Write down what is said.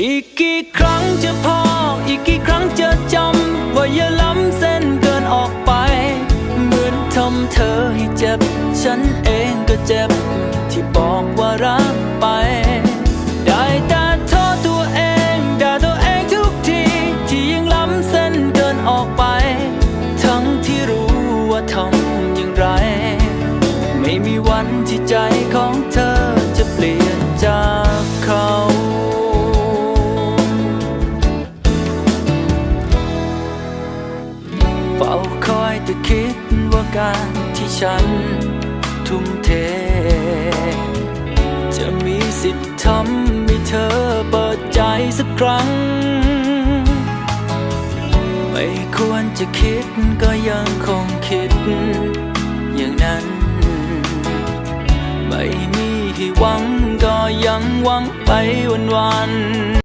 อีกกี่ครั้งจะพอ อีกกี่ครั้งจะจำ ว่าอย่าล้ำเส้นเกินออกไป เหมือนทำเธอให้เจ็บ ฉันเองก็เจ็บ ที่บอกว่ารักไป ได้แต่โทษตัวเองด่าตัวเองทุกที ที่ยังล้ำเส้นเกินออกไป ทั้งที่รู้ว่าทำอย่างไร ไม่มีวันที่ใจเธอ เฝ้าคอยแต่คิดว่าการที่ฉันทุ่มเท จะมีสิทธิ์ทำให้เธอเปิดใจสักครั้ง ไม่ควรจะคิดก็ยังคงคิด อย่างนั้น ไม่มีให้หวังก็ยังหวังไปวันวัน